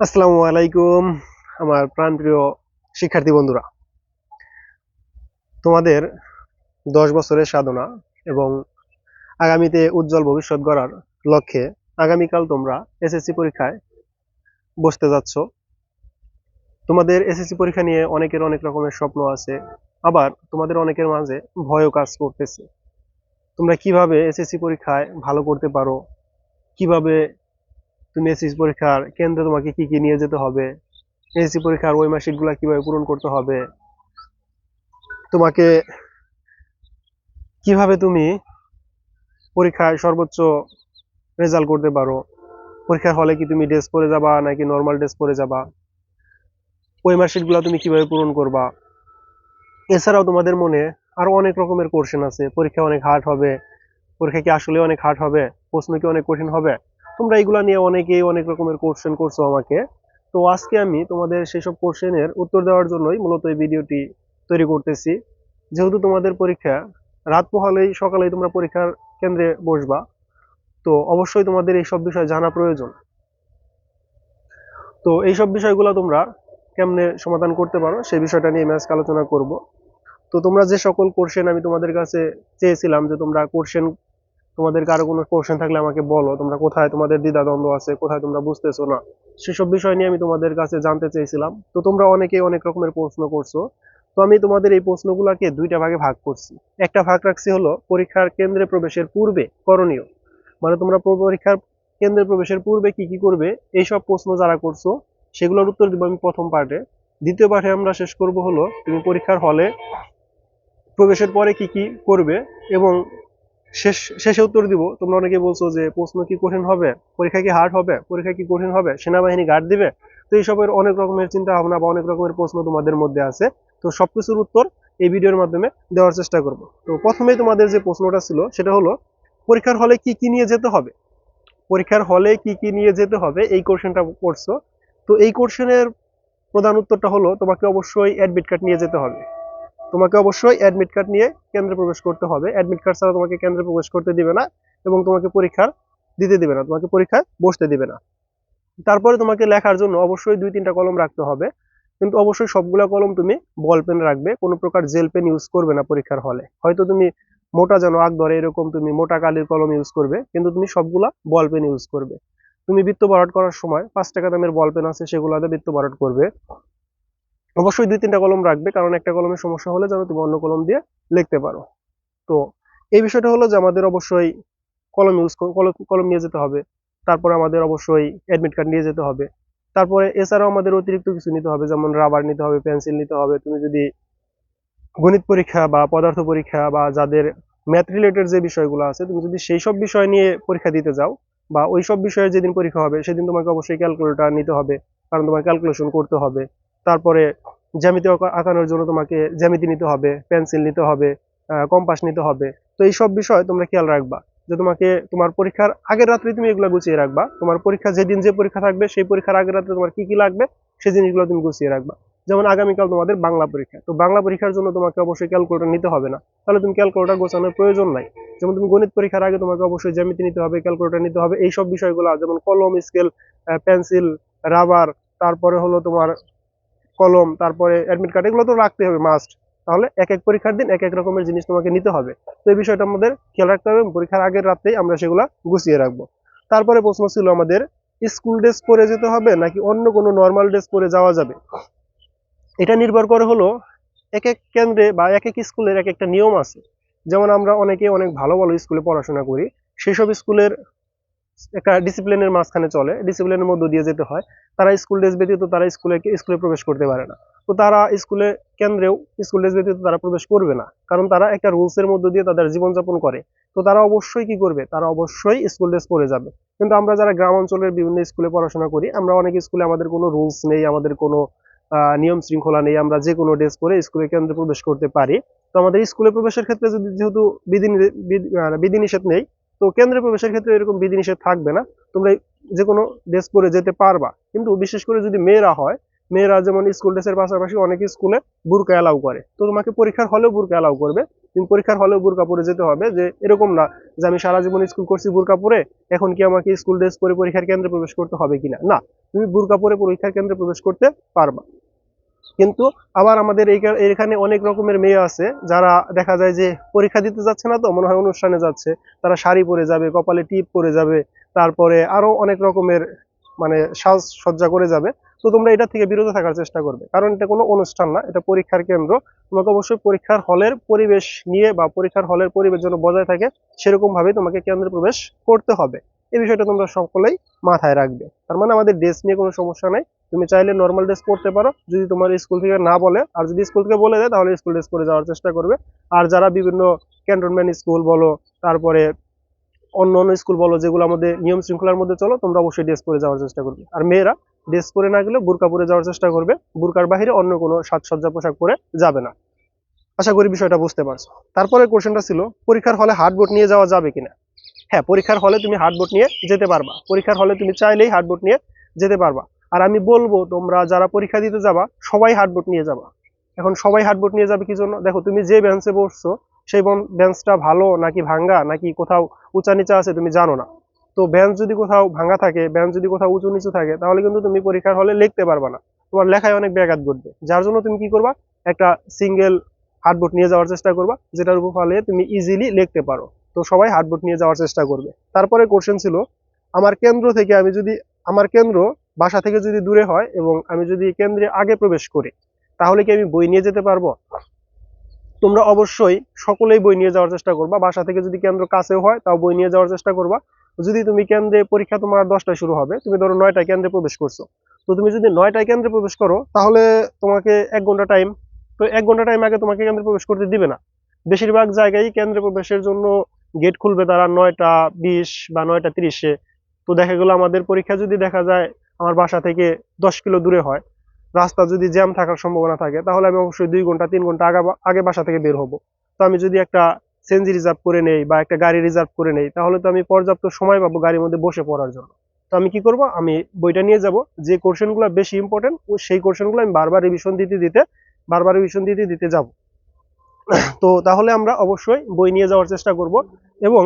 আসসালামু আলাইকুম, আমার প্রাণপ্রিয় শিক্ষার্থী বন্ধুরা। তোমাদের দশ বছরের সাধনা এবং আগামীতে উজ্জ্বল ভবিষ্যৎ গড়ার লক্ষ্যে আগামীকাল তোমরা এসএসসি পরীক্ষায় বসতে যাচ্ছ। তোমাদের এসএসসি পরীক্ষা নিয়ে অনেকের অনেক রকমের স্বপ্ন আছে, আবার তোমাদের অনেকের মাঝে ভয়ও কাজ করতেছে। তোমরা কীভাবে এসএসসি পরীক্ষায় ভালো করতে পারো? কীভাবে তুমি এসএসসি পরীক্ষার কেন্দ্রে তোমাকে কি কি নিয়ে যেতে হবে? এসএসসি পরীক্ষার ওই মার্কশিটগুলো কীভাবে পূরণ করতে হবে? তোমাকে কীভাবে তুমি পরীক্ষায় সর্বোচ্চ রেজাল্ট করতে পারো? পরীক্ষার হলে কি তুমি ড্রেস পরে যাবা নাকি নর্মাল ড্রেস পরে যাবা? ওই মার্কশিটগুলো তুমি কীভাবে পূরণ করবা? এছাড়াও তোমাদের মনে আরও অনেক রকমের কোশ্চেন আছে। পরীক্ষা অনেক হার্ড হবে। পরীক্ষা কি আসলে অনেক হার্ড হবে? প্রশ্ন কি অনেক কঠিন হবে? তোমরা এগুলা নিয়ে অনেকেই অনেক রকমের কোশ্চেন করছ আমাকে। তো আজকে আমি তোমাদের সেসব কোশ্চেনের উত্তর দেওয়ার জন্যই মূলত এই ভিডিওটি তৈরি করতেছি। যেহেতু তোমাদের পরীক্ষা, রাত পোহালেই সকালেই তোমরা পরীক্ষার কেন্দ্রে বসবা, তো অবশ্যই তোমাদের এই সব বিষয় জানা প্রয়োজন। তো এই সব বিষয়গুলো তোমরা কেমনে সমাধান করতে পারো, সেই বিষয়টা নিয়ে আমি আজকে আলোচনা করব। তো তোমরা যে সকল কোশ্চেন আমি তোমাদের কাছে চেয়েছিলাম যে তোমরা কোশ্চেন তোমাদের কারও কোনো কোশ্চেন থাকলে আমাকে বলো। তোমরা কোথায় তোমাদের দ্বিধাদ্বন্দ্ব আছে, কোথায় তোমরা বুঝতেছো না। সেসব বিষয় নিয়ে আমি তোমাদের কাছে জানতে চেয়েছিলাম। তো তোমরা অনেকেই অনেক রকমের প্রশ্ন করছ। তো আমি তোমাদের এই প্রশ্নগুলোকে দুইটা ভাগে ভাগ করছি। একটা ভাগ রাখছি হলো পরীক্ষার কেন্দ্রে প্রবেশের পূর্বে করণীয়। মানে তোমরা পরীক্ষার কেন্দ্রে প্রবেশের পূর্বে কি কি করবে? এইসব প্রশ্ন যারা করছ, সেগুলোর উত্তর দিব আমি প্রথম পার্টে। দ্বিতীয় পার্টে আমরা শেষ করব হলো তুমি পরীক্ষার হলে প্রবেশের পরে কি কি করবে এবং শেষ, শেষে উত্তর দিব। তোমরা অনেকে বলছো যে প্রশ্ন কি কঠিন হবে? পরীক্ষা কি হার্ড হবে? পরীক্ষা কি কঠিন হবে? সেনাবাহিনী গার্ড দিবে? তো এইসবের অনেক রকমের চিন্তা ভাবনা বা অনেক রকমের প্রশ্ন তোমাদের মধ্যে আছে। তো সবকিছুর উত্তর এই ভিডিওর মাধ্যমে দেওয়ার চেষ্টা করব। তো প্রথমেই তোমাদের যে প্রশ্নটা ছিল, সেটা হলো, পরীক্ষার হলে কি কি নিয়ে যেতে হবে? পরীক্ষার হলে কি কি নিয়ে যেতে হবে? এই কোশ্চেনটা পড়ছো। তো এই কোশ্চেনের প্রধান উত্তরটা হলো, তোমাকে অবশ্যই অ্যাডমিট কার্ড নিয়ে যেতে হবে। তোমাকে অবশ্যই অ্যাডমিট কার্ড নিয়ে কেন্দ্রে প্রবেশ করতে হবে। অ্যাডমিট কার্ড ছাড়া তোমাকে কেন্দ্রে প্রবেশ করতে দিবে না এবং তোমাকে পরীক্ষার দিতে দিবে না, তোমাকে পরীক্ষায় বসতে দিবে না। তারপরে তোমাকে লেখার জন্য অবশ্যই দুই তিনটা কলম রাখতে হবে। কিন্তু অবশ্যই সবগুলা কলম তুমি বল পেন রাখবে, কোনো প্রকার জেল পেন ইউজ করবে না পরীক্ষার হলে। হয়তো তুমি মোটা যেন আগ ধরে এরকম তুমি মোটা কালির কলম ইউজ করবে, কিন্তু তুমি সবগুলা বল পেন ইউজ করবে। তুমি বৃত্ত ভরাট করার সময় পাঁচ টাকা দামের বল পেন আছে, সেগুলাতে বৃত্ত ভরাট করবে। অবশ্যই দুই তিনটা কলম রাখবে, কারণ একটা কলমের সমস্যা হলে যেন তুমি অন্য কলম দিয়ে লিখতে পারো। তো এই বিষয়টা হলো যে আমাদের অবশ্যই কলম ইউজ কলম নিয়ে যেতে হবে। তারপরে আমাদের অবশ্যই অ্যাডমিট কার্ড নিয়ে যেতে হবে। তারপরে এছাড়াও আমাদের অতিরিক্ত কিছু নিতে হবে, যেমন রাবার নিতে হবে পেন্সিল নিতে হবে। তুমি যদি গণিত পরীক্ষা বা পদার্থ পরীক্ষা বা যাদের ম্যাথ রিলেটেড যে বিষয়গুলো আছে, তুমি যদি সেই সব বিষয় নিয়ে পরীক্ষা দিতে যাও বা ওই সব বিষয়ে যেদিন পরীক্ষা হবে, সেদিন তোমাকে অবশ্যই ক্যালকুলেটর নিতে হবে। কারণ তোমার ক্যালকুলেশন করতে হবে। তারপরে জ্যামিতি আঁকা- আঁকানোর জন্য তোমাকে জ্যামিতি নিতে হবে, পেন্সিল নিতে হবে কম্পাস নিতে হবে। তো এই সব বিষয় তোমরা খেয়াল রাখবা যে তোমাকে তোমার পরীক্ষার আগের রাত্রে তুমি এগুলো গুছিয়ে রাখবা। তোমার পরীক্ষা যেদিন যে পরীক্ষা থাকবে, সেই পরীক্ষার আগের রাত্রে তোমার কি কি লাগবে, সেই জিনিসগুলো তুমি গুছিয়ে রাখবা। যেমন আগামীকাল তোমাদের বাংলা পরীক্ষা। তো বাংলা পরীক্ষার জন্য তোমাকে অবশ্যই ক্যালকুলেটর নিতে হবে না। তাহলে তুমি ক্যালকুলেটর গোছানোর প্রয়োজন নাই। যেমন তুমি গণিত পরীক্ষার আগে তোমাকে অবশ্যই জ্যামিতি নিতে হবে ক্যালকুলেটর নিতে হবে। এই সব বিষয়গুলো যেমন কলম স্কেল পেন্সিল রাবার তারপরে হলো তোমার কলম, তারপরে অ্যাডমিট কার্ড এগুলো তো রাখতে হবে মাস্ট তাহলে এক এক পরীক্ষার দিন এক এক রকমের জিনিস তোমাকে নিতে হবে। তো এই বিষয়টা আমাদের খেয়াল রাখতে হবে পরীক্ষার আগের রাতেই আমরা সেগুলো গুছিয়ে রাখব। তারপরে প্রশ্ন ছিল আমাদের স্কুল ড্রেস পরে যেতে হবে নাকি অন্য কোনো নর্মাল ড্রেস পরে যাওয়া যাবে? এটা নির্ভর করে হলো এক এক কেন্দ্রে বা এক এক স্কুলের এক একটা নিয়ম আছে। যেমন আমরা অনেকে অনেক ভালো ভালো স্কুলে পড়াশোনা করি, সেসব স্কুলের একটা ডিসিপ্লিনের মাঝখানে চলে। ডিসিপ্লিনের মধ্য দিয়ে যেতে হয়। তারা স্কুল ড্রেস ব্যতীত তারা স্কুলে স্কুলে প্রবেশ করতে পারে না। তো তারা স্কুলে কেন্দ্রেও স্কুল ড্রেস ব্যতীত তারা প্রবেশ করবে না। কারণ তারা একটা রুলসের মধ্য দিয়ে তাদের জীবনযাপন করে। তো তারা অবশ্যই কি করবে? তারা অবশ্যই স্কুল ড্রেস পরে যাবে। কিন্তু আমরা যারা গ্রাম অঞ্চলের বিভিন্ন স্কুলে পড়াশোনা করি, আমরা অনেক স্কুলে আমাদের কোনো রুলস নেই, আমাদের কোনো নিয়ম শৃঙ্খলা নেই। আমরা যে কোনো ড্রেস পরে স্কুলে কেন্দ্রে প্রবেশ করতে পারি। তো আমাদের স্কুলে প্রবেশের ক্ষেত্রে যদি যেহেতু বিধি বিধিনিষেধ নেই তো কেন্দ্রে প্রবেশের ক্ষেত্রে এরকম বিধিনিষেধ থাকবে না। তোমরা যে কোনো ড্রেস পরে যেতে পারবা। কিন্তু বিশেষ করে যদি মেয়েরা হয়, মেয়েরা যেমন স্কুল ড্রেসের পাশাপাশি অনেক স্কুলে বুরকা অ্যালাউ করে। তো তোমাকে পরীক্ষার হলেও বুরকা অ্যালাউ করবে। তুমি পরীক্ষার হলেও বুরকা পরে যেতে হবে যে এরকম না যে আমি সারা জীবন স্কুল করছি বুরকা পরে, এখন কি আমাকে স্কুল ড্রেস পরে পরীক্ষার কেন্দ্রে প্রবেশ করতে হবে কিনা? না, তুমি বুরকা পরে পরীক্ষার কেন্দ্রে প্রবেশ করতে পারবা। কিন্তু আবার আমাদের এখানে অনেক রকমের মেয়ে আছে যারা দেখা যায় যে পরীক্ষা দিতে যাচ্ছে না তো, মনে হয় অনুষ্ঠানে যাচ্ছে। তারা শাড়ি পরে যাবে, কপালে টিপ পরে যাবে, তারপরে আরও অনেক রকমের মানে সাজ সজ্জা করে যাবে। তো তোমরা এটা থেকে বিরত থাকার চেষ্টা করবে। কারণ এটা কোনো অনুষ্ঠান না, এটা পরীক্ষার কেন্দ্র। তোমাকে অবশ্যই পরীক্ষার হলের পরিবেশ নিয়ে বা পরীক্ষার হলের পরিবেশ যেন বজায় থাকে সেরকম ভাবে তোমাকে কেন্দ্রে প্রবেশ করতে হবে। এই বিষয়টা তোমরা সকলেই মাথায় রাখবে। তার মানে আমাদের ড্রেস নিয়ে কোনো সমস্যা নাই। তুমি চাইলে নর্মাল ড্রেস পরতে পারো। যদি তোমার স্কুল থেকে না বলে, আর যদি স্কুল থেকে বলে দেয়, তাহলে স্কুল ড্রেস পরে যাওয়ার চেষ্টা করবে। আর যারা বিভিন্ন ক্যান্টনমেন্ট স্কুল বলো, তারপরে অন্য অন্য স্কুল বলো, যেগুলো আমাদের নিয়ম শৃঙ্খলার মধ্যে চলো, তোমরা অবশ্যই ড্রেস পরে যাওয়ার চেষ্টা করবে। আর মেয়েরা ড্রেস পরে না গেলে বুরকা পরে যাওয়ার চেষ্টা করবে। বুরকার বাইরে অন্য কোনো সাজসজ্জা পোশাক পরে যাবে না। আশা করি বিষয়টা বুঝতে পারছ। তারপরে কোশ্চেনটা ছিল, পরীক্ষার হলে হার্ডবোর্ড নিয়ে যাওয়া যাবে কিনা? হ্যাঁ পরীক্ষার হলে তুমি হার্ডবোর্ড নিয়ে যেতে পারবা। পরীক্ষার হলে তুমি চাইলেই হার্ডবোর্ড নিয়ে যেতে পারবা। আর আমি বলব, তোমরা যারা পরীক্ষা দিতে যাবা, সবাই হার্ডবোর্ড নিয়ে যাবা। এখন সবাই হার্ডবোর্ড নিয়ে যাবে কি জন্য? দেখো, তুমি যে বেঞ্চে বসছো, সেই বেঞ্চটা ভালো নাকি ভাঙ্গা, নাকি কোথাও উঁচা নিচা আছে তুমি জানো না। তো বেঞ্চ যদি কোথাও ভাঙ্গা থাকে বেঞ্চ যদি কোথাও উঁচু নিচু থাকে, তাহলে কিন্তু তুমি পরীক্ষার হলে লিখতে পারবা না। তোমার লেখায় অনেক ব্যাঘাত ঘটবে। যার জন্য তুমি কি করবা? একটা সিঙ্গেল হার্ডবোর্ড নিয়ে যাওয়ার চেষ্টা করবা, যেটার উপর ফলে তুমি ইজিলি লিখতে পারো। তো সবাই হার্ডবোর্ড নিয়ে যাওয়ার চেষ্টা করবে। তারপরে কোশ্চেন ছিল, আমার কেন্দ্র থেকে আমি যদি আমার কেন্দ্র বাসা থেকে যদি দূরে হয় এবং আমি যদি কেন্দ্রে আগে প্রবেশ করি, তাহলে কি আমি বই নিয়ে যেতে পারব? তোমরা অবশ্যই সকলেই বই নিয়ে যাওয়ার চেষ্টা করবা। বাসা থেকে যদি কেন্দ্র কাছেও হয়, তাও বই নিয়ে যাওয়ার চেষ্টা করবা। যদি তুমি কেন্দ্রে পরীক্ষা তোমার দশটায় শুরু হবে, তুমি ধরো নয়টায় কেন্দ্রে প্রবেশ করছ। তো তুমি যদি নয়টায় কেন্দ্রে প্রবেশ করো, তাহলে তোমাকে এক ঘণ্টা টাইম তো এক ঘণ্টা টাইম আগে তোমাকে কেন্দ্রে প্রবেশ করতে দিবে না। বেশিরভাগ জায়গায় কেন্দ্রে প্রবেশের জন্য গেট খুলবে তারা নয়টা বিশ বা নয়টা তিরিশে। তো দেখা গেলো আমাদের পরীক্ষা যদি দেখা যায় আমার বাসা থেকে দশ কিলো দূরে হয়। রাস্তা যদি জ্যাম থাকার সম্ভাবনা থাকে, তাহলে আমি অবশ্যই দুই ঘণ্টা, তিন ঘণ্টা আগে আগে বাসা থেকে বের হব। তো আমি যদি একটা সেনজি রিজার্ভ করে নেই বা একটা গাড়ি রিজার্ভ করে নেই, তাহলে তো আমি পর্যাপ্ত সময় পাবো গাড়ির মধ্যে বসে পড়ার জন্য। তো আমি কি করব? আমি বইটা নিয়ে যাব। যে কোশ্চেনগুলো বেশি ইম্পর্টেন্ট সেই কোশ্চেনগুলো আমি বারবার রিভিশন দিতে দিতে, বারবার রিভিশন দিতে দিতে যাব। তো তাহলে আমরা অবশ্যই বই নিয়ে যাওয়ার চেষ্টা করব এবং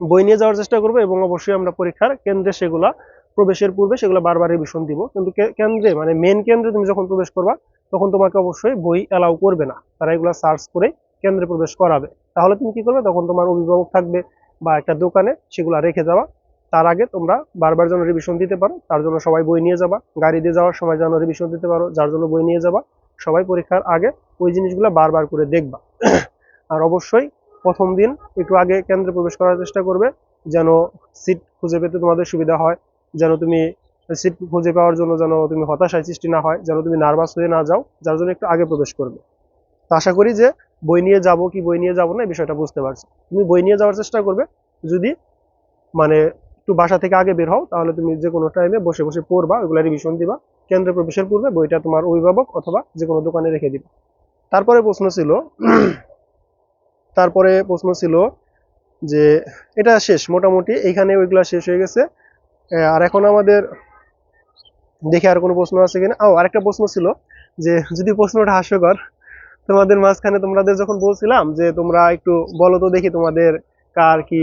বই নিয়ে যাওয়ার চেষ্টা করব এবং অবশ্যই আমরা পরীক্ষার কেন্দ্রে সেগুলা প্রবেশের পূর্বে সেগুলো বারবার রিভিশন দিব। কিন্তু কেন্দ্রে মানে মেন কেন্দ্রে তুমি যখন প্রবেশ করবা, তখন তোমাকে অবশ্যই বই অ্যালাউ করবে না। তারা এগুলো সার্চ করে কেন্দ্রে প্রবেশ করাবে। তাহলে তুমি কি করবে? তখন তোমার অভিভাবক থাকবে বা একটা দোকানে সেগুলো রেখে যাওয়া। তার আগে তোমরা বারবার যেন রিভিশন দিতে পারো, তার জন্য সবাই বই নিয়ে যাবা। গাড়ি দিয়ে যাওয়ার সময় যেন রিভিশন দিতে পারো, যার জন্য বই নিয়ে যাবা। সবাই পরীক্ষার আগে ওই জিনিসগুলো বারবার করে দেখবা। আর অবশ্যই প্রথম দিন একটু আগে কেন্দ্রে প্রবেশ করার চেষ্টা করবে, যেন সিট খুঁজে পেতে তোমাদের সুবিধা হয়। যেন তুমি সিট খুঁজে পাওয়ার জন্য যেন তুমি হতাশায় সৃষ্টি না হয়, যেন তুমি নার্ভাস হয়ে না যাও, যার জন্য একটু আগে প্রবেশ করবে। তো আশা করি যে বই নিয়ে যাব কি বই নিয়ে যাব না, এই বিষয়টা বুঝতে পারছ। তুমি বই নিয়ে যাওয়ার চেষ্টা করবে, যদি মানে একটু বাসা থেকে আগে বের হও, তাহলে তুমি যে কোনো টাইমে বসে বসে পড়বা, ওইগুলা রিভিশন দিবা, কেন্দ্রে প্রবেশের পূর্বে বইটা তোমার অভিভাবক অথবা যে কোনো দোকানে রেখে দিবা। তারপরে প্রশ্ন ছিল, তারপরে প্রশ্ন ছিল যে এটা শেষ, মোটামুটি এইখানে ওইগুলা শেষ হয়ে গেছে। আর এখন আমাদের দেখে আর কোনো প্রশ্ন আছে কিনা? ও, আরেকটা প্রশ্ন ছিল যে, যদি প্রশ্নটা হাস্যকর, তোমাদের মাঝখানে তোমাদের যখন বলছিলাম যে, তোমরা একটু বলো তো দেখি তোমাদের কার কি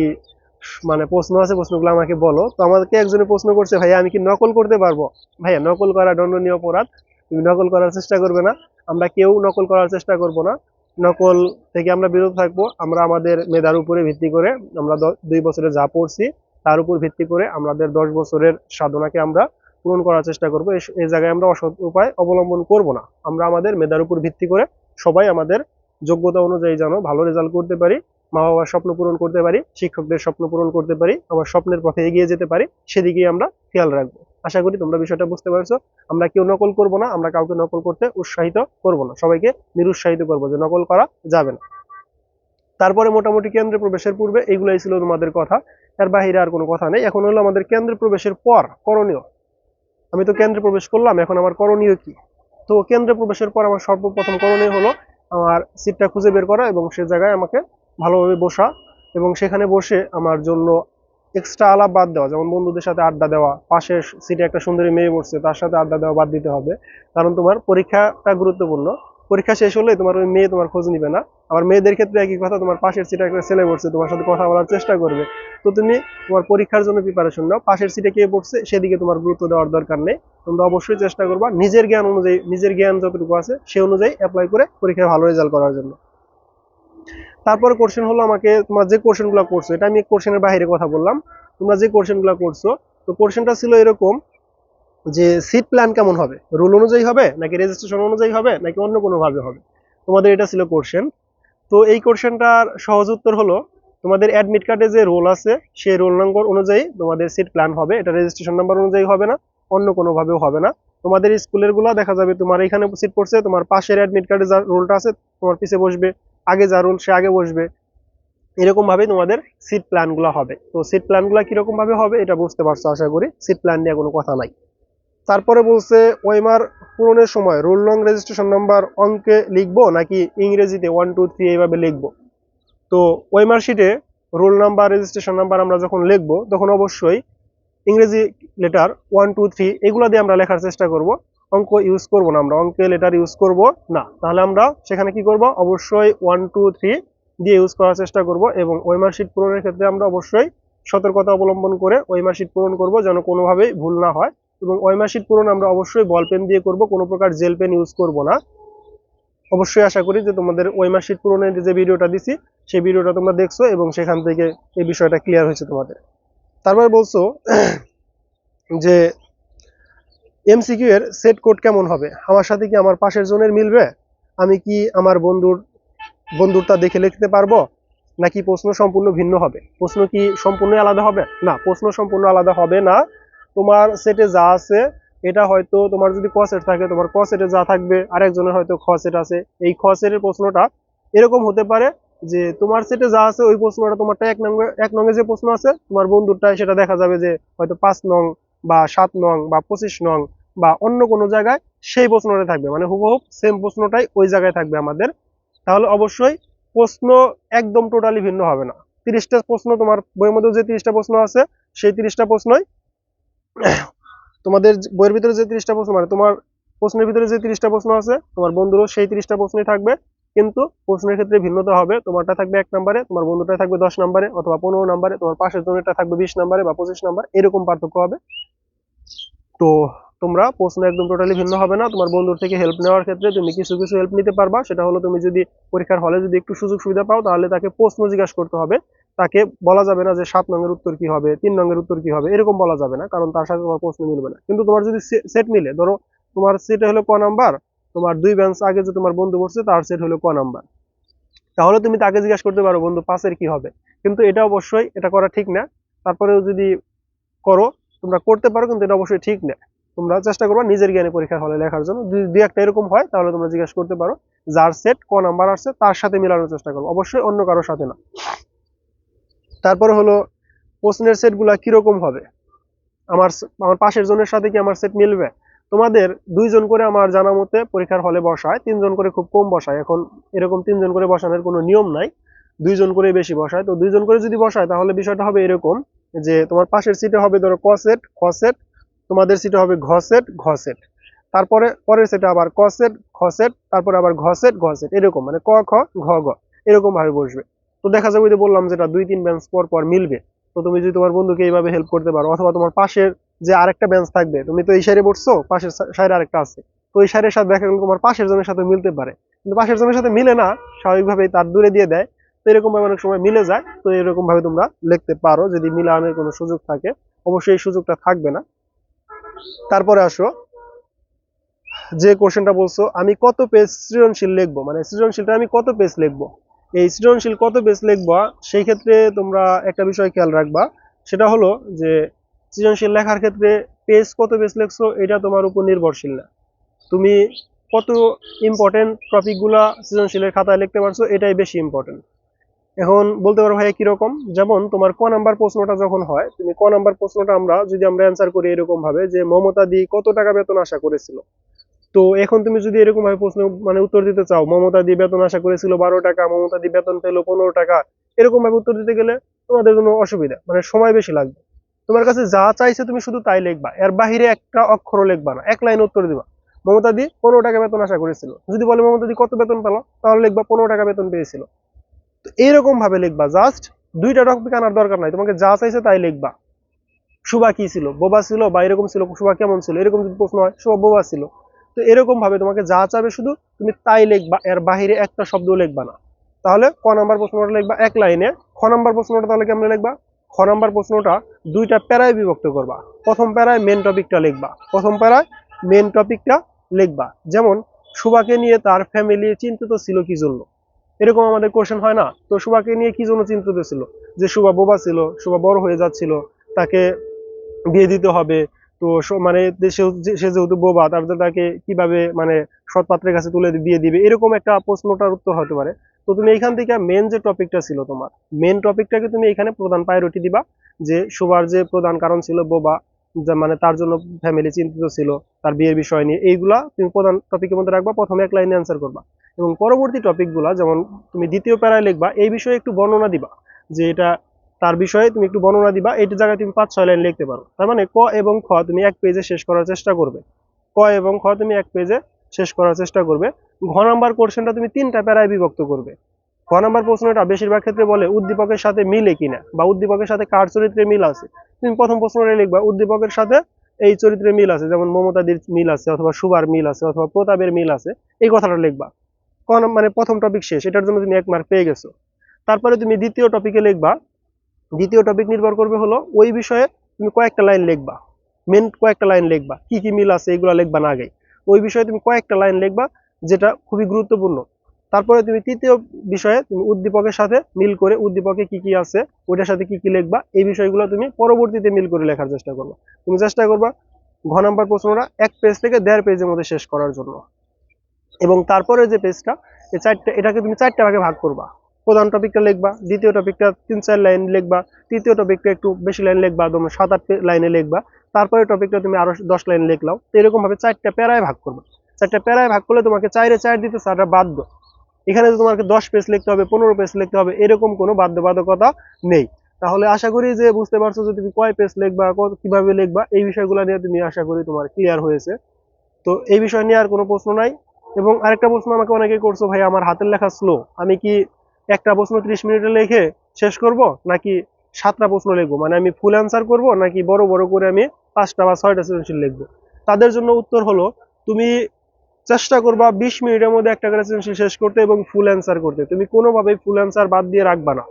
মানে প্রশ্ন আছে, প্রশ্নগুলো আমাকে বলো। তো আমাদেরকে একজনে প্রশ্ন করছে, ভাইয়া, আমি কি নকল করতে পারব? ভাইয়া, নকল করা দণ্ডনীয় অপরাধ। তুমি নকল করার চেষ্টা করবে না। আমরা কেউ নকল করার চেষ্টা করব না। নকল থেকে আমরা বিরত থাকব। আমরা আমাদের মেধার উপরে ভিত্তি করে আমরা দুই বছরে যা পড়ছি তার উপর ভিত্তি করে আমাদের দশ বছরের সাধনাকে আমরা পূরণ করার চেষ্টা করব। এই জায়গায় আমরা অসৎ উপায় অবলম্বন করব না। আমরা আমাদের মেধার উপর ভিত্তি করে সবাই আমাদের যোগ্যতা অনুযায়ী যেন ভালো রেজাল্ট করতে পারি মা বাবার স্বপ্ন পূরণ করতে পারি, শিক্ষকদের স্বপ্ন পূরণ করতে পারি আমার স্বপ্নের পথে এগিয়ে যেতে পারি, সেদিকেই আমরা খেয়াল রাখব। আশা করি তোমরা বিষয়টা বুঝতে পারছ। আমরা কেউ নকল করব না, আমরা কাউকে নকল করতে উৎসাহিত করব না। সবাইকে নিরুৎসাহিত করব যে নকল করা যাবে না। তারপরে মোটামুটি কেন্দ্রে প্রবেশের পূর্বে এইগুলাই ছিল তোমাদের কথা। এর বাহিরে আর কোনো কথা নেই। এখন হলো আমাদের কেন্দ্রে প্রবেশের পর করণীয়। আমি তো কেন্দ্রে প্রবেশ করলাম, এখন আমার করণীয় কি? তো কেন্দ্রে প্রবেশের পর আমার সর্বপ্রথম করণীয় হলো আমার সিটটা খুঁজে বের করা এবং সে জায়গায় আমাকে ভালোভাবে বসা এবং সেখানে বসে আমার জন্য এক্সট্রা আলাপ বাদ দেওয়া, যেমন বন্ধুদের সাথে আড্ডা দেওয়া পাশের সিটে একটা সুন্দরী মেয়ে বসছে, তার সাথে আড্ডা দেওয়া বাদ দিতে হবে। কারণ তোমার পরীক্ষাটা গুরুত্বপূর্ণ। পরীক্ষা শেষ হলে তোমার ওই মেয়ে তোমার খোঁজ নিবে না। আবার মেয়েদের ক্ষেত্রে একই কথা, তোমার পাশের সিটে একটা ছেলে বসছে, তোমার সাথে কথা বলার চেষ্টা করবে। তো তুমি তোমার পরীক্ষার জন্য প্রিপারেশন নাও। পাশের সিটে কে পড়ছে সেদিকে তোমার গুরুত্ব দেওয়ার দরকার নেই। তোমরা অবশ্যই চেষ্টা করবা, নিজের জ্ঞান অনুযায়ী, নিজের জ্ঞান যতটুকু আছে, সে অনুযায়ী অ্যাপ্লাই করে পরীক্ষায় ভালো রেজাল্ট করার জন্য। তারপরে কোশ্চেন হলো আমাকে, তোমার যে কোশ্চেনগুলো করছ, এটা আমি কোশ্চেনের বাইরে কথা বললাম। তোমরা যে কোশ্চেনগুলো করছ, তো কোশ্চেনটা ছিল এরকম যে সিট প্ল্যান কেমন হবে? রুল অনুযায়ী হবে নাকি রেজিস্ট্রেশন অনুযায়ী হবে নাকি অন্য কোনোভাবে হবে? তোমাদের এটা ছিল কোশ্চেন তো এই কোশ্চেনটার সহজ উত্তর হলো, তোমাদের অ্যাডমিট কার্ডে যে রোল আছে, সেই রোল নম্বর অনুযায়ী তোমাদের সিট প্ল্যান হবে। এটা রেজিস্ট্রেশন নাম্বার অনুযায়ী হবে না, অন্য কোনোভাবেও হবে না। তোমাদের স্কুলেরগুলা দেখা যাবে, তোমার এখানে সিট পড়ছে, তোমার পাশের অ্যাডমিট কার্ডে যা রোলটা আছে, তোমার পিছে বসবে, আগে যা রোল সে আগে বসবে। এরকম ভাবে তোমাদের সিট প্ল্যানগুলো হবে। তো সিট প্ল্যানগুলো কীরকম ভাবে হবে, এটা বুঝতে পারছ আশা করি। সিট প্ল্যান নিয়ে কোনো কথা নাই। তারপরে বলছে, ওয়েমার পূরণের সময় রোল নং রেজিস্ট্রেশন নাম্বার অঙ্কে লিখব নাকি ইংরেজিতে ওয়ান, টু, থ্রি এইভাবে লিখব? তো ওয়েমার শিটে রোল নাম্বার, রেজিস্ট্রেশন নাম্বার আমরা যখন লিখব, তখন অবশ্যই ইংরেজি লেটার ওয়ান, টু, থ্রি এগুলো দিয়ে আমরা লেখার চেষ্টা করব। অঙ্ক ইউজ করব না আমরা, অঙ্কে লেটার ইউজ করব না। তাহলে আমরা সেখানে কি করব? অবশ্যই ওয়ান, টু, থ্রি দিয়ে ইউজ করার চেষ্টা করব এবং ওয়েমার শিট পূরণের ক্ষেত্রে আমরা অবশ্যই সতর্কতা অবলম্বন করে ওয়েমার শিট পূরণ করব যেন কোনোভাবেই ভুল না হয়। এবং শিট পূরণ আমরা অবশ্যই বল পেন দিয়ে করব, কোনো প্রকার জেল পেন ইউজ করব না। অবশ্যই আশা করি যে তোমাদের শিট পূরণের যে ভিডিওটা দিছি, সেই ভিডিওটা তোমরা দেখছ এবং সেখান থেকে এই বিষয়টা ক্লিয়ার হয়েছে তোমাদের। তারপর বলছো যে এমসিকিউ এর সেট কোড কেমন হবে? আমার সাথে কি আমার পাশের জনের মিলবে? আমি কি আমার বন্ধুর, বন্ধুরটা দেখে লিখতে পারব? নাকি প্রশ্ন সম্পূর্ণ ভিন্ন হবে? প্রশ্ন কি সম্পূর্ণ আলাদা হবে? না, প্রশ্ন সম্পূর্ণ আলাদা হবে না। তোমার সেটে যা আছে, এটা হয়তো তোমার যদি ক সেট থাকে, তোমার ক সেটে যা থাকবে, আরেকজনের হয়তো খ সেট আছে। এই খ সেটের প্রশ্নটা এরকম হতে পারে যে তোমার সেটে যা আছে, ওই প্রশ্নটা তোমারটা এক নঙ্গে এক নঙ্গে যে প্রশ্ন আছে, তোমার বন্ধুরটায় সেটা দেখা যাবে যে হয়তো পাঁচ নং বা সাত নং বা পঁচিশ নং বা অন্য কোনো জায়গায় সেই প্রশ্নটা থাকবে। মানে হুবহুব সেম প্রশ্নটাই ওই জায়গায় থাকবে আমাদের। তাহলে অবশ্যই প্রশ্ন একদম টোটালি ভিন্ন হবে না। তিরিশটা প্রশ্ন তোমার বইয়ের মধ্যে যে তিরিশটা প্রশ্ন আছে, সেই তিরিশটা প্রশ্নই তোমাদের বইয়ের ভিতরে যে তিরিশটা প্রশ্ন মানে তোমার প্রশ্নের ভিতরে যে তিরিশটা প্রশ্ন আছে, তোমার বন্ধুরও সেই তিরিশটা প্রশ্নই থাকবে। কিন্তু প্রশ্নের ক্ষেত্রে ভিন্নতা হবে। তোমারটা থাকবে এক নম্বরে, তোমার বন্ধুটা থাকবে দশ নম্বরে অথবা পনেরো নম্বরে, তোমার পাশের জনেরটা থাকবে বিশ নম্বরে বা পঁচিশ নম্বর, এরকম পার্থক্য হবে। তো তোমরা প্রশ্ন একদম টোটালি ভিন্ন হবে না। তোমার বন্ধুর থেকে হেল্প নেওয়ার ক্ষেত্রে তুমি কিছু কিছু হেল্প নিতে পারবা। সেটা হলো তুমি যদি পরীক্ষার হলে যদি একটু সুযোগ সুবিধা পাও, তাহলে তাকে প্রশ্ন জিজ্ঞাসা করতে হবে। তাকে বলা যাবে না যে সাত নঙের উত্তর কি হবে, তিন নঙের উত্তর কি হবে, এরকম বলা যাবে না। কারণ তার সাথে তোমার প্রশ্ন মিলবে না। কিন্তু তোমার যদি সেট মিলে, ধরো তোমার সেটে হলো ক নাম্বার তোমার দুই বেঞ্চ আগে যে তোমার বন্ধু বসছে, তার সেট হলো ক নাম্বার তাহলে তুমি তাকে জিজ্ঞাসা করতে পারো, বন্ধু, পাঁচের কি হবে? কিন্তু এটা অবশ্যই, এটা করা ঠিক না। তারপরেও যদি করো, তোমরা করতে পারো, কিন্তু এটা অবশ্যই ঠিক না। তোমরা চেষ্টা করবা নিজের জ্ঞানে পরীক্ষার হলে লেখার জন্য। যদি দুই একটা এরকম হয়, তাহলে তোমরা জিজ্ঞাসা করতে পারো, যার সেট ক নাম্বার আসছে, তার সাথে মেলানোর চেষ্টা করো। অবশ্যই অন্য কারোর সাথে না। তারপরে হলো প্রশ্নের সেটগুলা কীরকম হবে? আমার আমার পাশের জনের সাথে কি আমার সেট মিলবে? তোমাদের দুইজন করে আমার জানা মতে পরীক্ষার হলে বসায়, তিনজন করে খুব কম বসায়। এখন এরকম তিনজন করে বসানোর কোনো নিয়ম নাই, দুইজন করে বেশি বসায়। তো দুইজন করে যদি বসায়, তাহলে বিষয়টা হবে এরকম যে তোমার পাশের সিটে হবে ধরো ক সেট, খ সেট, তোমাদের সিটে হবে ঘ সেট ঘ সেট। তারপরে পরের সেটে আবার ক সেট খ সেট, তারপরে আবার ঘ সেট ঘ সেট, এরকম মানে ক, খ, ঘ ঘ এরকম ভাবে বসবে। তো দেখা যাবে যে বললাম যেটা দুই তিন বেঞ্চ পর পর মিলবে। তো তুমি যদি তোমার বন্ধুকে এইভাবে হেল্প করতে পারো, অথবা তোমার পাশের যে আরেকটা বেঞ্চ থাকবে, তুমি তো এই সাইডে বসছো, পাশের সাইডে আরেকটা আছে। তো এই সাইডের সাথে দেখা গেলো তোমার পাশের জনের সাথে মিলতে পারে। কিন্তু পাশের জনের সাথে মিলে না, স্বাভাবিকভাবেই তার দূরে দিয়ে দেয়। তো এরকম ভাবে অনেক সময় মিলে যায়। তো এরকম ভাবে তোমরা লিখতে পারো। যদি মিলানের কোনো সুযোগ থাকে, অবশ্যই এই সুযোগটা থাকবে না। তারপরে আসো। যে কোশ্চেনটা বলছো, আমি কত পেজ সৃজনশীল লিখব? মানে সৃজনশীলটা আমি কত পেজ লিখব? এই সৃজনশীল কত পেজ লিখবা, সেই ক্ষেত্রে তোমরা একটা বিষয় খেয়াল রাখবা। সেটা হলো যে, সৃজনশীল লেখার ক্ষেত্রে পেজ কত পেজ লিখছো, এটা তোমার উপর নির্ভরশীল না। তুমি কত ইম্পর্টেন্ট টপিকগুলা সৃজনশীলের খাতায় লিখতে পারছ, এটাই বেশি ইম্পর্টেন্ট এখন বলতে পারো ভাই কীরকম? যেমন তোমার ক নাম্বার প্রশ্নটা যখন হয়, তুমি ক নাম্বার প্রশ্নটা আমরা যদি আমরা অ্যান্সার করি এরকম ভাবে যে, মমতা দি কত টাকা বেতন আশা করেছিল? তো এখন তুমি যদি এরকম ভাবে প্রশ্ন মানে উত্তর দিতে চাও, মমতা দি বেতন আশা করেছিল বারো টাকা, মমতা দি বেতন পেল পনেরো টাকা এরকম ভাবে উত্তর দিতে গেলে তোমাদের জন্য অসুবিধা মানে সময় বেশি লাগবে। তোমার কাছে যা চাইছে তুমি শুধু তাই লিখবা, এর বাহিরে একটা অক্ষরও লিখবা না, এক লাইন উত্তর দিবা। মমতা দি পনেরো টাকা বেতন আশা করেছিল, যদি বলে মমতা দি কত বেতন পেল, তাহলে লিখবা পনেরো টাকা বেতন পেয়েছিল। তো এইরকম ভাবে লিখবা, জাস্ট দুইটা টপিক আনার দরকার নাই, তোমাকে যা চাইছে তাই লিখবা। সুবা কি ছিল? বোবা ছিল বা এরকম ছিল সুবা কেমন ছিল? এরকম যদি প্রশ্ন হয় সুবা বোবা ছিল। তো এরকম ভাবে তোমাকে যা চাবে শুধু তুমি তাই লিখবা, এর বাহিরে একটা শব্দ লিখবা না। তাহলে ক নাম্বার প্রশ্নটা লিখবা এক লাইনে, খ নাম্বার প্রশ্নটা তাহলে কেমন লিখবা? খ নাম্বার প্রশ্নটা দুইটা প্যারায় বিভক্ত করবা। প্রথম প্যারায় মেন টপিকটা লিখবা, প্রথম প্যারায় মেন টপিকটা লিখবা। যেমন, সুবাকে নিয়ে তার ফ্যামিলি চিন্তিত ছিল কি জন্য? এরকম আমাদের কোশ্চেন হয় না। তো সুবাকে নিয়ে কি জন্য চিন্তিত ছিল? যে সুবা বোবা ছিল, সুবা বড় হয়ে যাচ্ছিল, তাকে বিয়ে দিতে হবে তো মানে সে- যেহেতু বোবা তারপরে তাকে কীভাবে মানে সৎ পাত্রের কাছে তুলে বিয়ে দিবে? এরকম একটা প্রশ্নটার উত্তর হতে পারে। তো তুমি এখান থেকে মেন যে টপিকটা ছিল তোমার মেন টপিকটাকে তুমি এখানে প্রধান প্রায়োরিটি দিবা, যে সুবার যে প্রধান কারণ ছিল বোবা মানে তার জন্য ফ্যামিলি চিন্তিত ছিল, তার বিয়ের বিষয় নিয়ে, এইগুলা তুমি প্রধান টপিকের মধ্যে রাখবা, প্রথমে এক লাইনে অ্যান্সার করবা। এবং পরবর্তী টপিকগুলা যেমন তুমি দ্বিতীয় প্যারায় লিখবা, এই বিষয়ে একটু বর্ণনা দিবা, যে এটা তার বিষয়ে তুমি একটু বর্ণনা দিবা। এইটা জায়গায় তুমি পাঁচ, ছয় লাইন লিখতে পারো। তার মানে ক এবং খ তুমি এক পেজে শেষ করার চেষ্টা করবে। ক এবং খ তুমি এক পেজে শেষ করার চেষ্টা করবে। ঘ নাম্বার কোশ্চেনটা তুমি তিনটা প্যারায় বিভক্ত করবে। খ নাম্বার প্রশ্নটা বেশিরভাগ ক্ষেত্রে বলে উদ্দীপকের সাথে মিলে কিনা বা উদ্দীপকের সাথে কার চরিত্রে মিল আছে? তুমি প্রথম প্রশ্নটা লিখবা, উদ্দীপকের সাথে এই চরিত্রে মিল আছে, যেমন মমতাদির মিল আছে অথবা সুবার মিল আছে অথবা প্রতাপের মিল আছে, এই কথাটা লিখবা। ক মানে প্রথম টপিক শেষ, এটার জন্য তুমি এক মার্ক পেয়ে গেছো। তারপরে তুমি দ্বিতীয় টপিকে লিখবা দ্বিতীয় টপিক নির্ভর করবে হলো ওই বিষয়ে তুমি কয়েকটা লাইন লিখবা। মেন কয়েকটা লাইন লিখবা। কি কি মিল আছে এগুলো লিখবা না আগে ওই বিষয়ে তুমি কয়েকটা লাইন লিখবা যেটা খুবই গুরুত্বপূর্ণ। তারপরে তুমি তৃতীয় বিষয়ে তুমি উদ্দীপকের সাথে মিল করে উদ্দীপকে কি কি আছে, ওইটার সাথে কি কি লিখবা, এই বিষয়গুলো তুমি পরবর্তীতে মিল করে লেখার চেষ্টা করবা। তুমি চেষ্টা করবা ঘ নাম্বার প্রশ্নটা এক পেজ থেকে দেড় পেজের মধ্যে শেষ করার জন্য। এবং তারপরে যে পেজটা এই চারটা, এটাকে তুমি চারটা ভাগে ভাগ করবা। প্রধান টপিকটা লিখবা, দ্বিতীয় টপিকটা তিন চার লাইন লিখবা, তৃতীয় টপিকটা একটু বেশি লাইন লিখবা তোমার সাত আট লাইনে লিখবা, তারপরে টপিকটা তুমি আরও দশ লাইন লিখলাও তো এরকম ভাবে চারটা প্যারায় ভাগ করবে। চারটা প্যারায় ভাগ করলে তোমাকে চাইরে চার দিতে চারটা বাধ্য। এখানে যে তোমাকে দশ পেজ লিখতে হবে, পনেরো পেজ লিখতে হবে, এরকম কোনো বাধ্যবাধকতা নেই। তাহলে আশা করি যে বুঝতে পারছ যে তুমি কয় পেজ লিখবা কীভাবে লিখবা, এই বিষয়গুলো নিয়ে তুমি আশা করি তোমার ক্লিয়ার হয়েছে। তো এই বিষয় নিয়ে আর কোনো প্রশ্ন নাই। এবং আরেকটা প্রশ্ন আমাকে অনেকে করছ, ভাই, আমার হাতের লেখা স্লো আমি কি একটা প্রশ্ন ত্রিশ মিনিটে লিখে শেষ করব, নাকি সাতটা প্রশ্ন লিখব? মানে আমি ফুল অ্যান্সার করব, নাকি বড় বড় করে আমি পাঁচটা বা ছয়টা সৃজনশীল লিখব? তাদের জন্য উত্তর হলো, তুমি চেষ্টা করবা বিশ মিনিটের মধ্যে একটা করে সৃজনশীল শেষ করতে এবং ফুল অ্যান্সার করতে। তুমি কোনোভাবেই ফুল অ্যান্সার বাদ দিয়ে রাখবা না।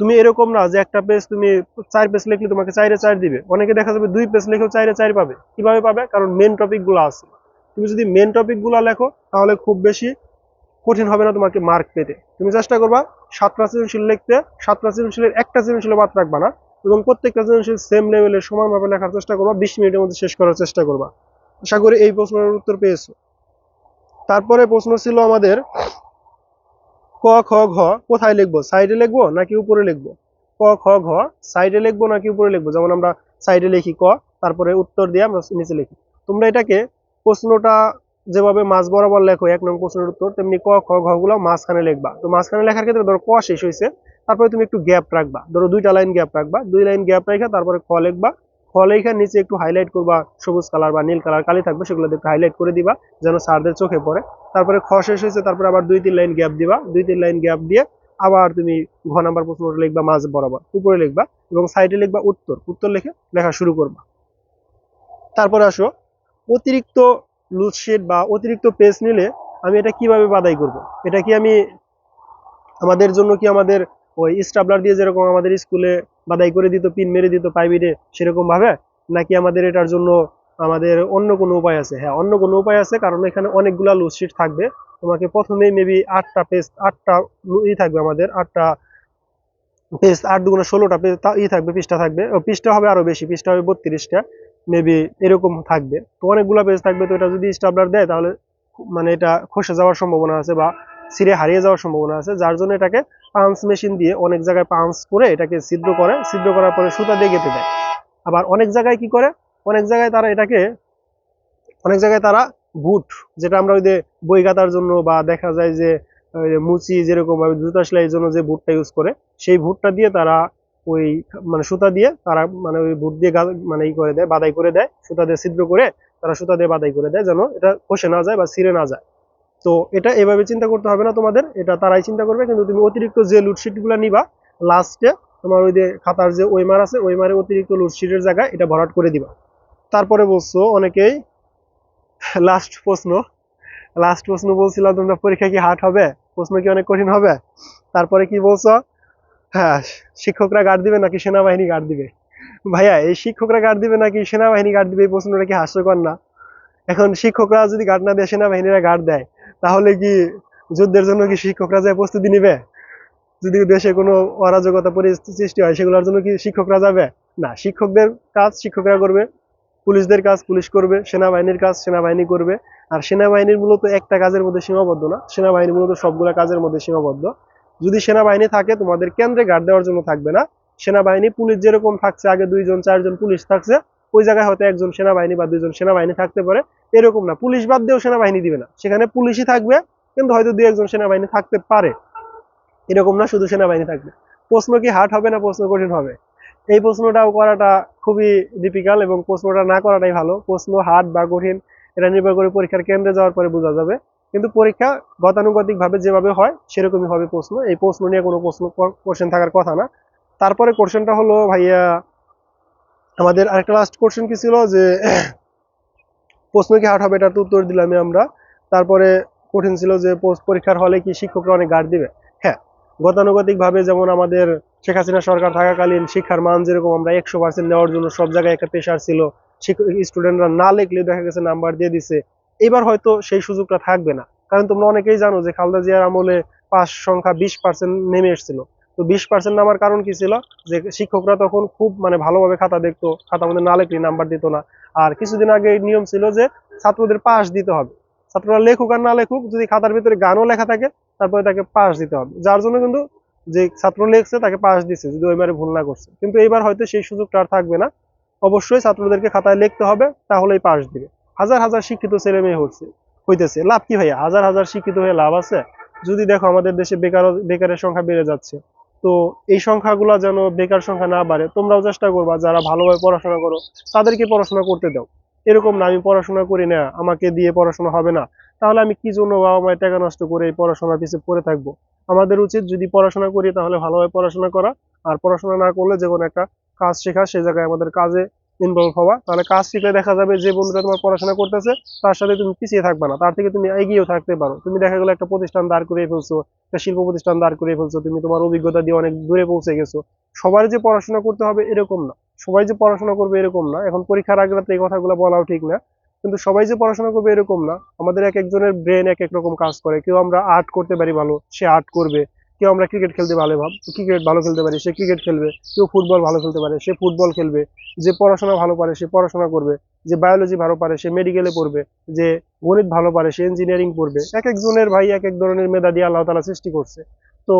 তুমি এরকম না যে একটা পেজ তুমি চার পেজ লিখলে তোমাকে চাইরে চার দিবে। অনেকে দেখা যাবে দুই পেজ লিখেও চাইরে চার পাবে। কীভাবে পাবে? কারণ মেন টপিকগুলো আছে। তুমি যদি মেন টপিকগুলো লেখো, তাহলে খুব বেশি কঠিন হবে না তোমাকে মার্ক পেতে। তুমি চেষ্টা করবা সাতটা সৃজনশীল লিখতে সাতটা সৃজনশীলের একটা সৃজনশীল বাদ রাখবা না এবং প্রত্যেকটা সৃজনশীল সেম লেভেলের সমানভাবে লেখার চেষ্টা করবা, বিশ মিনিটের মধ্যে শেষ করার চেষ্টা করবা। আশা করি এই প্রশ্নের উত্তর পেয়েছ। তারপরে প্রশ্ন ছিল আমাদের, ক, খ, ঘ কোথায় লিখব? সাইডে লিখব নাকি উপরে লিখব? ক, খ, ঘ সাইডে লিখব নাকি উপরে লিখব? যেমন আমরা সাইডে লিখি ক, তারপরে উত্তর দিয়ে আমরা নিচে লিখি। তোমরা এটাকে প্রশ্নটা যেভাবে মাঝ বরাবর লেখো, এক নং প্রশ্নের উত্তর, তেমনি ক, খ ঘ গুলো মাঝখানে লিখবা। তো মাঝখানে লেখার ক্ষেত্রে ধরো ক শেষ হয়েছে তারপরে তুমি একটু গ্যাপ রাখবা। ধরো দুইটা লাইন গ্যাপ রাখবা, দুই লাইন গ্যাপ রেখে তারপরে খ লিখবা। খ লেখার নিচে একটু হাইলাইট করবা, সবুজ কালার বা নীল কালার কালি থাকবে সেগুলো একটু হাইলাইট করে দিবা, যেন স্যারদের চোখে পড়ে। তারপরে খ শেষ হয়েছে তারপরে আবার দুই তিন লাইন গ্যাপ দিবা। দুই তিন লাইন গ্যাপ দিয়ে আবার তুমি ঘ নাম্বার প্রশ্নটা লিখবা, মাঝ বরাবর। উপরে লিখবা এবং সাইডে লিখবা উত্তর। উত্তর লিখে লেখা শুরু করবা। তারপরে আসো, অতিরিক্ত লুজশিট বা অতিরিক্ত পেজ নিলে আমি এটা কীভাবে বাদাই করব? এটা কি আমি আমাদের জন্য কি আমাদের ওই স্টাবলার দিয়ে যেরকম আমাদের স্কুলে বাদাই করে দিত পিন মেরে দিত প্রাইভেটে সেরকম ভাবে? নাকি আমাদের এটার জন্য আমাদের অন্য কোনো উপায় আছে? হ্যাঁ অন্য কোনো উপায় আছে, কারণ এখানে অনেকগুলা লুজশিট থাকবে। তোমাকে প্রথমেই মেবি আটটা পেজ আটটা ই থাকবে আমাদের, আটটা পেজ আট দুগুণে ষোলোটা পেজ ই থাকবে, পৃষ্ঠা থাকবে। পৃষ্ঠা হবে আরও বেশি, পৃষ্ঠা হবে বত্রিশটা। মেবি এরকম থাকবে। তো অনেকগুলা পেজ থাকবে, তো এটা যদি স্টাবলার দেয়, তাহলে মানে এটা খসে যাওয়ার সম্ভাবনা আছে বা ছিঁড়ে হারিয়ে যাওয়ার সম্ভাবনা আছে, যার জন্য এটাকে পাঞ্চ মেশিন দিয়ে অনেক জায়গায় পাঞ্চ করে এটাকে ছিদ্র করে। ছিদ্র করার পরে সুতা দিয়ে গেঁথে দেয়। আবার অনেক জায়গায় কি করে? অনেক জায়গায় তারা এটাকে, অনেক জায়গায় তারা বুট যেটা আমরা ওই যে বই গাতার জন্য বা দেখা যায় যে মুচি যেরকম জুতা সেলাইয়ের জন্য যে বুটটা ইউজ করে, সেই বুটটা দিয়ে তারা ওই মানে সুতা দিয়ে তারা মানে ওই বুট দিয়ে মানে ই করে দেয় বাদাই করে দেয়। সুতা দিয়ে ছিদ্র করে তারা সুতা দিয়ে বাদাই করে দেয় যেন এটা খসে না যায় বা ছিঁড়ে না যায়। তো এটা এভাবে চিন্তা করতে হবে না তোমাদের, এটা তারাই চিন্তা করবে। কিন্তু তুমি অতিরিক্ত যে লুটশিটগুলা নিবা লাস্টে তোমার ওই যে খাতার যে ওইমার আছে ওইমারে অতিরিক্ত লুটশিটের জায়গায় এটা ভরাট করে দিবা। তারপরে বলছো অনেকেই লাস্ট প্রশ্ন লাস্ট প্রশ্ন বলছিলাম তোমরা পরীক্ষা কি হার্ড হবে? প্রশ্ন কি অনেক কঠিন হবে? তারপরে কি বলছো? হ্যাঁ শিক্ষকরা গার্ড দিবে নাকি সেনাবাহিনী গার্ড দিবে? ভাইয়া, এই শিক্ষকরা গার্ড দিবে নাকি সেনাবাহিনী গার্ড দিবে এই প্রশ্নটা কি হাস্যকর না? এখন শিক্ষকরা যদি গার্ড না দেয়, সেনাবাহিনীরা গার্ড দেয়, তাহলে কি যুদ্ধের জন্য কি শিক্ষকরা যায় প্রস্তুতি নিবে? যদি দেশে কোনো অরাজকতা পরিস্থিতি সৃষ্টি হয়, সেগুলোর জন্য কি শিক্ষকরা যাবে? না, শিক্ষকদের কাজ শিক্ষকরা করবে, পুলিশদের কাজ পুলিশ করবে, সেনাবাহিনীর কাজ সেনাবাহিনী করবে, আর সেনাবাহিনীর মূলত একটা কাজের মধ্যে সীমাবদ্ধ না, সেনাবাহিনী মূলত সবগুলা কাজের মধ্যে সীমাবদ্ধ। যদি সেনাবাহিনী থাকে, তোমাদের কেন্দ্রে গার্ড দেওয়ার জন্য থাকবে না। সেনাবাহিনী, পুলিশ যেরকম থাকছে, আগে দুইজন, চারজন পুলিশ থাকছে, ওই জায়গায় হয়তো একজন সেনাবাহিনী বা দুইজন সেনাবাহিনী থাকতে পারে। এরকম না, পুলিশ বাদ দিয়েও সেনাবাহিনী দিবে না। সেখানে পুলিশই থাকবে, কিন্তু হয়তো দুই একজন সেনাবাহিনী থাকতে পারে। এরকম না শুধু সেনাবাহিনী থাকবে। প্রশ্ন কি হার্ড হবে না প্রশ্ন কঠিন হবে? এই প্রশ্নটাও করাটা খুবই ডিফিকাল্ট এবং প্রশ্নটা না করাটাই ভালো। প্রশ্ন হার্ড বা কঠিন, এটা নির্ভর করে পরীক্ষার কেন্দ্রে যাওয়ার পরে বোঝা যাবে। কিন্তু পরীক্ষা গতানুগতিক ভাবে যেভাবে হয়, সেরকমই হবে প্রশ্ন। এই প্রশ্ন নিয়ে কোনো প্রশ্ন কোশ্চেন থাকার কথা না। তারপরে কোশ্চেনটা হলো ভাইয়া, আমাদের আরেকটা লাস্ট কোশ্চেন কি ছিল যে, প্রশ্ন কি হার্ড হবে এটা তো উত্তর দিলামই আমরা। তারপরে কঠিন ছিল যে পরীক্ষার হলে কি শিক্ষকরা অনেক গার্ড দিবে? হ্যাঁ গতানুগতিক ভাবে যেমন আমাদের শেখ হাসিনা সরকার থাকাকালীন শিক্ষার মান যেরকম আমরা একশো পার্সেন্ট নেওয়ার জন্য সব জায়গায় একটা প্রেশার ছিল স্টুডেন্টরা না লিখলে দেখা গেছে নাম্বার দিয়ে দিছে। এবার হয়তো সেই সুযোগটা থাকবে না। কারণ তোমরা অনেকেই জানো যে খালদা জিয়ার আমলে পাস সংখ্যা বিশ পার্সেন্ট নেমে এসেছিল। তো বিশ পার্সেন্ট নামার কারণ কি ছিল? যে শিক্ষকরা তখন খুব মানে ভালোভাবে খাতা দেখতো, খাতা মধ্যে না লিখলে নাম্বার দিত না। আর কিছুদিন আগে নিয়ম ছিল যে ছাত্রদের পাস দিতে হবে। ছাত্ররা লেখুক আর না লেখুক, যদি খাতার ভিতরে গানও লেখা থাকে, তারপরে তাকে পাস দিতে হবে। যার জন্য কিন্তু যে ছাত্র লেখছে তাকে পাস দিচ্ছে যদি ওইবারে ভুল না করছে। কিন্তু এইবার হয়তো সেই সুযোগটা আর থাকবে না। অবশ্যই ছাত্রদেরকে খাতায় লিখতে হবে, তাহলেই পাস দিবে। হাজার হাজার শিক্ষিত ছেলে মেয়ে হচ্ছে, হইতেছে। লাভ কি ভাইয়া? হাজার হাজার শিক্ষিত হয়ে লাভ আছে? যদি দেখো, আমাদের দেশে বেকার, বেকারের সংখ্যা বেড়ে যাচ্ছে। তো এই সংখ্যাগুলো যেন বেকার সংখ্যা না বাড়ে, তোমরাও চেষ্টা করবা, যারা ভালোভাবে পড়াশোনা করো, তাদেরকে পড়াশোনা করতে দাও। এরকম না, আমি পড়াশোনা করি না, আমাকে দিয়ে পড়াশোনা হবে না। তাহলে আমি কি জন্য বাবা মায়ের টাকা নষ্ট করে এই পড়াশোনার পিছিয়ে পড়ে থাকব? আমাদের উচিত যদি পড়াশোনা করি, তাহলে ভালোভাবে পড়াশোনা করা। আর পড়াশোনা না করলে যে কোনো একটা কাজ শেখা, সে জায়গায় আমাদের কাজে ইনভলভ হওয়া, তাহলে কাজ শিখলে দেখা যাবে যে বন্ধুরা তোমার পড়াশোনা করতেছে, তার সাথে তুমি পিছিয়ে থাকবে না, তার থেকে তুমি এগিয়েও থাকতে পারো। তুমি দেখা গেলো একটা প্রতিষ্ঠান দাঁড় করিয়ে ফেলছো, একটা শিল্প প্রতিষ্ঠান দাঁড় করিয়ে ফেলছো, তুমি তোমার অভিজ্ঞতা দিয়ে অনেক দূরে পৌঁছে গেছো। সবার যে পড়াশোনা করতে হবে এরকম না। সবাই যে পড়াশোনা করবে এরকম না। এখন পরীক্ষার আগে রাতে এই কথাগুলো বলাও ঠিক না। কিন্তু সবাই যে পড়াশোনা করবে এরকম না। আমাদের এক একজনের ব্রেন এক এক রকম কাজ করে। কেউ আমরা আর্ট করতে পারি ভালো, সে আর্ট করবে। কেউ আমরা ক্রিকেট খেলতে ভালো ভাব ক্রিকেট ভালো খেলতে পারি, সে ক্রিকেট খেলবে, কেউ ফুটবল ভালো খেলতে পারে, সে ফুটবল খেলবে, যে পড়াশোনা ভালো পারে, সে পড়াশোনা করবে, যে বায়োলজি ভালো পারে, সে মেডিকেলে পড়বে, যে গণিত ভালো পারে, সে ইঞ্জিনিয়ারিং পড়বে, এক একজনের ভাই এক এক ধরনের মেধা দিয়ে আল্লাহ তালা সৃষ্টি করছে। তো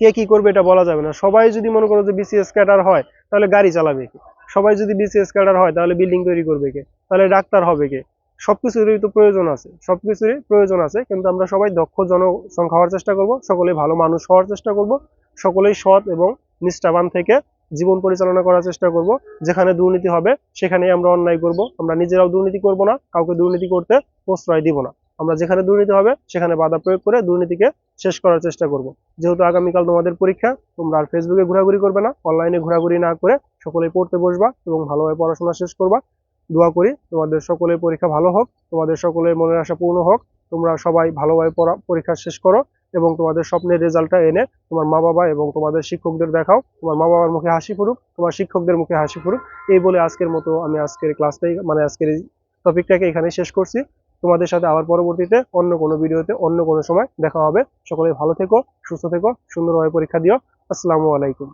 কে কি করবে এটা বলা যাবে না। সবাই যদি মনে করো যে বিসিএস ক্যাডার হয়, তাহলে গাড়ি চালাবে কে? সবাই যদি বিসিএস ক্যাডার হয়, তাহলে বিল্ডিং তৈরি করবে কে? তাহলে ডাক্তার হবে কে? সবকিছুরই তো প্রয়োজন আছে, সবকিছুরই প্রয়োজন আছে, কিন্তু আমরা সবাই দক্ষ জনসংখ্যা হওয়ার চেষ্টা করব, সকলেই ভালো মানুষ হওয়ার চেষ্টা করব, সকলেই সৎ এবং নিষ্ঠাবান থেকে জীবন পরিচালনা করার চেষ্টা করব, যেখানে দুর্নীতি হবে সেখানেই আমরা অন্যায় করব, আমরা নিজেরাও দুর্নীতি করব না, কাউকে দুর্নীতি করতে প্রশ্রয় দিব না, আমরা যেখানে দুর্নীতি হবে সেখানে বাধা প্রয়োগ করে দুর্নীতিকে শেষ করার চেষ্টা করব, যেহেতু আগামীকাল তোমাদের পরীক্ষা, তোমরা আর ফেসবুকে ঘোরাঘুরি করবে না অনলাইনে ঘোরাঘুরি না করে সকলেই পড়তে বসবা এবং ভালোভাবে পড়াশোনা শেষ করবা দোয়া করি, তোমাদের সকলের পরীক্ষা ভালো হোক, তোমাদের সকলের মনের আশা পূর্ণ হোক, তোমরা সবাই ভালোভাবে পরীক্ষা শেষ করো এবং তোমাদের স্বপ্নের রেজাল্টটা এনে তোমার মা বাবা এবং তোমাদের শিক্ষকদের দেখাও, তোমার মা বাবার মুখে হাসি ফুরুক, তোমার শিক্ষকদের মুখে হাসি ফুরুক। এই বলে আজকের মতো আমি আজকের ক্লাসটাই মানে আজকের এই টপিকটাকে এখানে শেষ করছি। তোমাদের সাথে আবার পরবর্তীতে অন্য কোনো ভিডিওতে অন্য কোনো সময় দেখা হবে। সকলে ভালো থেকো, সুস্থ থেকো, সুন্দরভাবে পরীক্ষা দিও। আসসালামু আলাইকুম।